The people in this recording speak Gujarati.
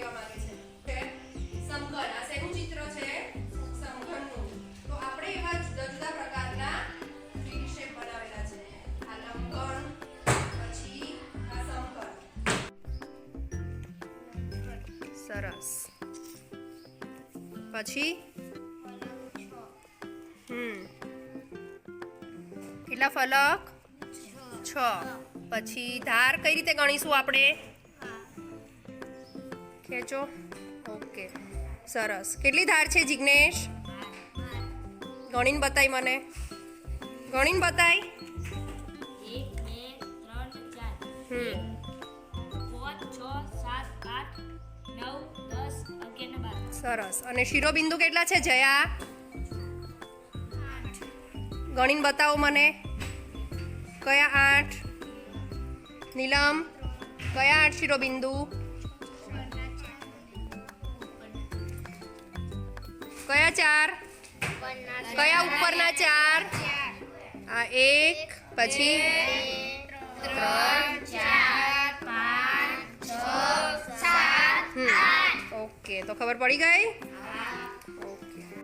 કહેવા માંગે છે. સમઘન આ શેનું ચિત્ર છે સમઘનનું તો આપણે એવા જુદા જુદા પ્રકારના શેપ બનાવેલા છે. આ લંબઘન પછી આ સમઘન સરસ. પછી? હમ. કેટલા ફલક? છ. પછી ધાર કઈ રીતે ગણીશું આપણે? ખેંચો? ઓકે. સરસ. કેટલી ધાર છે જિજ્ઞેશ ગણીને બતાય મને. ગણીને બતાય. એક બે ત્રણ ચાર હમ. પાંચ છ સાત આઠ નવ દસ અગિયાર ને બાર સરસ. અને શિરોબિંદુ કેટલા છે, જયા? ગણીને બતાવો મને. કયા આઠ? નીલમ. કયા આઠ શિરોબિંદુ? કયા ચાર? કયા ઉપરના ચાર? આ એક પછી? ઓકે તો ખબર પડી ગઈ?